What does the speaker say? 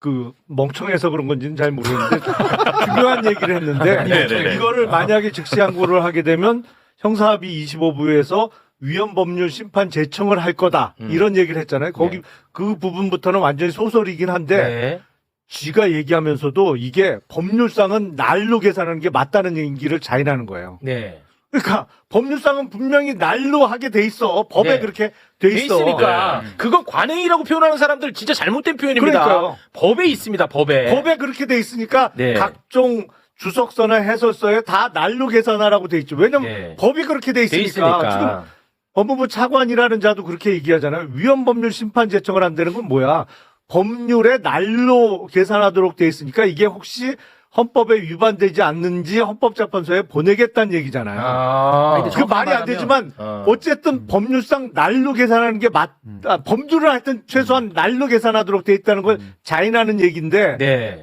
그 멍청해서 그런 건지는 잘 모르겠는데 중요한 얘기를 했는데 네네네. 이거를 만약에 즉시 항고를 하게 되면 형사합의 25부에서 위헌 법률 심판 제청을 할 거다 음. 이런 얘기를 했잖아요. 거기 네. 그 부분부터는 완전히 소설이긴 한데 네. 쥐가 얘기하면서도 이게 법률상은 날로 계산하는 게 맞다는 얘기를 자인하는 거예요. 네. 그러니까 법률상은 분명히 날로 하게 돼 있어. 법에 네. 그렇게 돼 돼 있어. 있으니까 네. 그건 관행이라고 표현하는 사람들 진짜 잘못된 표현입니다. 그러니까요. 법에 있습니다. 법에. 법에 그렇게 돼 있으니까 네. 각종 주석서나 해설서에 다 날로 계산하라고 돼 있죠. 왜냐면 네. 법이 그렇게 돼 돼 있으니까. 있으니까. 지금 법무부 차관이라는 자도 그렇게 얘기하잖아요. 위헌 법률 심판 제청을 한다는 건 뭐야? 법률에 날로 계산하도록 돼 있으니까 이게 혹시 헌법에 위반되지 않는지 헌법재판소에 보내겠다는 얘기잖아요. 아. 그 말이 안 되지만 어. 어쨌든 법률상 날로 계산하는 게 맞, 아, 범주를 하여튼 최소한 날로 계산하도록 돼 있다는 걸 자인하는 얘기인데 네.